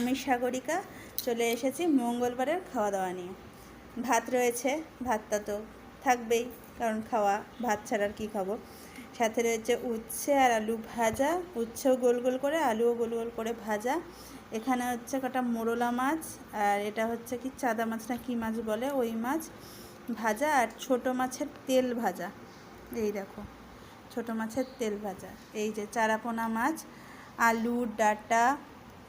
আমি সাগরিকা, চলে এসেছি মঙ্গলবারের খাওয়া দাওয়া নিয়ে। ভাত রয়েছে, ভাতটা তো থাকবেই, কারণ খাওয়া, ভাত ছাড়া আর কী খাব? সাথে রয়েছে উচ্ছে আর আলু ভাজা, উচ্ছেও গোল গোল করে, আলুও গোল গোল করে ভাজা। এখানে হচ্ছে কটা মোরলা মাছ, আর এটা হচ্ছে কি চাদা মাছ না কী মাছ বলে, ওই মাছ ভাজা, আর ছোট মাছের তেল ভাজা। এই দেখো, ছোট মাছের তেল ভাজা। এই যে চারাপোনা মাছ, আলু, ডাটা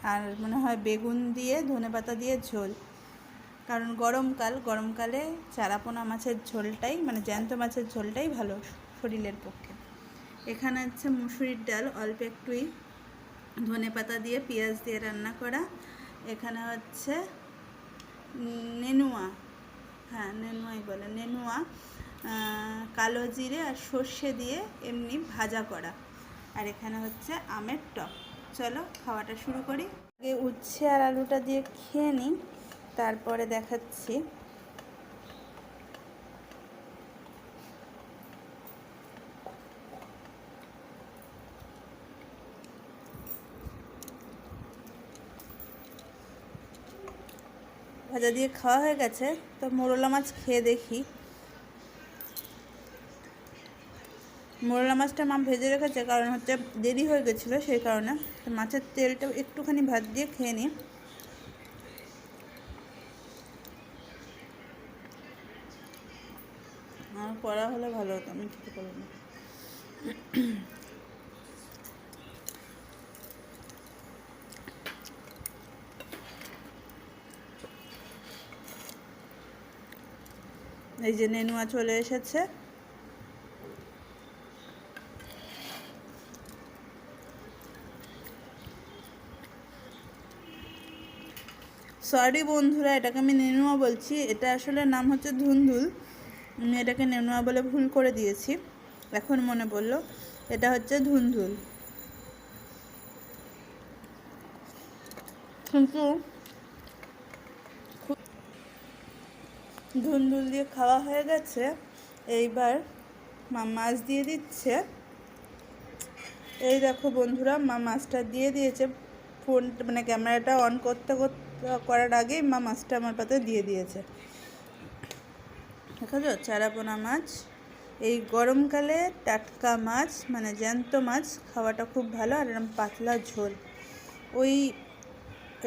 আর মনে হয় বেগুন দিয়ে ধনেপাতা দিয়ে ঝোল। কারণ গরমকাল গরমকালে চারাপোনা মাছের ঝোলটাই মানে জ্যান্ত মাছের ঝোলটাই ভালো শরীরের পক্ষে। এখানে হচ্ছে মুসুরির ডাল, অল্প একটুই। ধনেপাতা দিয়ে, পেঁয়াজ দিয়ে রান্না করা। এখানে হচ্ছে নেনুয়া। হ্যাঁ নেনুয়াই বলে। নেনুয়া কালো জিরে আর সর্ষে দিয়ে এমনি ভাজা করা। আর এখানে হচ্ছে আমের টক। চলো খাওয়াটা শুরু করি। আগে উচ্ছে আর আলুটা দিয়ে খেয়ে নিই, তারপরে দেখাচ্ছি। ভাজা দিয়ে খাওয়া হয়ে গেছে, তো মোরলা মাছ খেয়ে দেখি। মোরলা মাছটা মা ভেজে রেখেছে, কারণ হচ্ছে দেরি হয়ে গেছিল, সেই কারণে মাছের তেলটা একটুখানি ভাত দিয়ে খেয়ে নিই। আমার করা হলে ভালো হতো, আমি খেতে পারব না। এই যে নেনুয়া চলে এসেছে। সরি বন্ধুরা, এটাকে আমি নেনুয়া বলছি। এটা আসলে নাম হচ্ছে ধুন্দুল। আমি এটাকে নেনুয়া বলে ভুল করে দিয়েছি। এখন মনে পড়ল, এটা হচ্ছে ধুন্দুল। কিন্তু ধুন্দুল দিয়ে খাওয়া হয়ে গেছে। এইবার মা মাছ দিয়ে দিচ্ছে। এই দেখো বন্ধুরা, মা মাছটা দিয়ে দিয়েছে। ফোন মানে ক্যামেরাটা অন করতে করার আগেই মা মাছটা আমার পাতে দিয়ে দিয়েছে। দেখো চারাপোনা মাছ। এই গরমকালে টাটকা মাছ মানে জ্যান্ত মাছ, খাওয়াটা খুব ভালো আর এরকম পাতলা ঝোল। ওই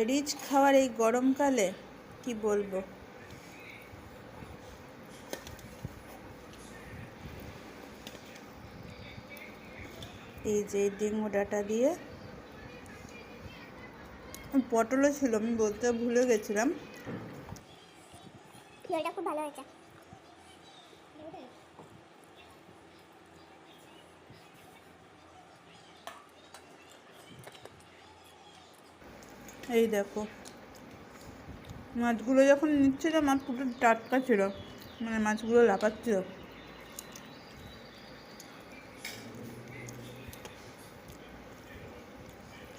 রিচ খাওয়ার এই গরমকালে কি বলব? এই যে ডেঙ্গু ডাটা দিয়ে পটলও ছিল আমি বলতে ভুলে গেছিলাম। ঝোলটা খুব ভালো হয়েছে। এই দেখো মাছগুলো যখন নিচ্ছিল মাছ পুরো টাটকা ছিল মানে মাছগুলো লাফাচ্ছিল।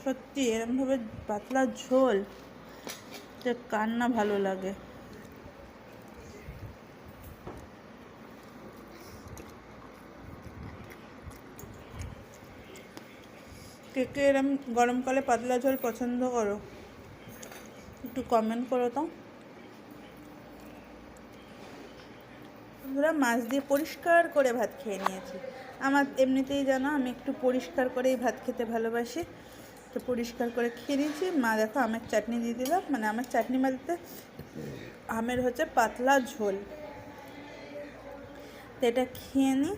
সত্যি, এরমভাবে পাতলা ঝোল, যে কার না ভালো লাগে। কে কে এরম গরমকালে পাতলা ঝোল পছন্দ করো? একটু কমেন্ট করো তো। বন্ধুরা, মাছ দিয়ে পরিষ্কার করে ভাত খেয়ে নিয়েছি। আমার এমনিতেই জানো, আমি একটু পরিষ্কার করেই ভাত খেতে ভালোবাসি। তো পরিষ্কার করে খেয়ে নিয়েছি। মা দেখো আমের চাটনি দিয়ে দিল। মানে আমের চাটনি বলতে আমের হচ্ছে পাতলা ঝোল। তো এটা খেয়ে নিই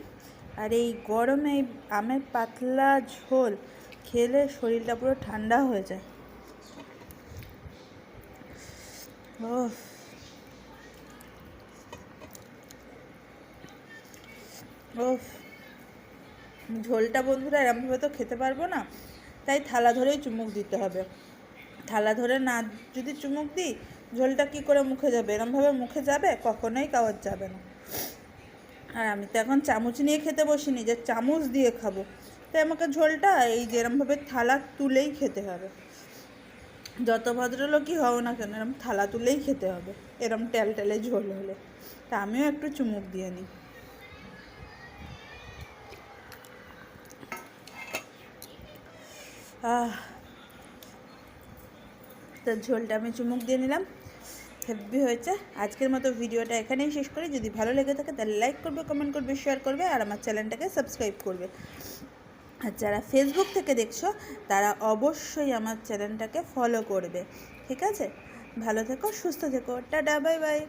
আর এই গরমে এই আমের পাতলা ঝোল খেলে শরীরটা পুরো ঠান্ডা হয়ে যায়। ও ও ঝোলটা বন্ধুরা এরমভাবে তো খেতে পারব না। তাই থালা ধরেই চুমুক দিতে হবে। থালা ধরে না যদি চুমুক দিই, ঝোলটা কি করে মুখে যাবে? এরমভাবে মুখে যাবে, কখনোই কাওয়ার যাবে না। আর আমি তো এখন চামচ নিয়ে খেতে বসিনি, যে চামচ দিয়ে খাব। তাই আমাকে ঝোলটা এই যেরমভাবে থালা তুলেই খেতে হবে। যত ভদ্রলোকই হও না কেন, এরম থালা তুলেই খেতে হবে। এরম টেল টেলে ঝোল হলে। তা আমিও একটু চুমুক দিয়ে নিই। তো ঝোলটা আমি চুমুক দিয়ে নিলাম। হেভি হয়েছে। আজকের মতো ভিডিওটা এখানেই শেষ করি। যদি ভালো লেগে থাকে তাহলে লাইক করবে কমেন্ট করবে শেয়ার করবে আর আমার চ্যানেলটাকে সাবস্ক্রাইব করবে। আর যারা ফেসবুক থেকে দেখছ, তারা অবশ্যই আমার চ্যানেলটাকে ফলো করবে। ঠিক আছে? ভালো থেকো, সুস্থ থেকো। Tata bye bye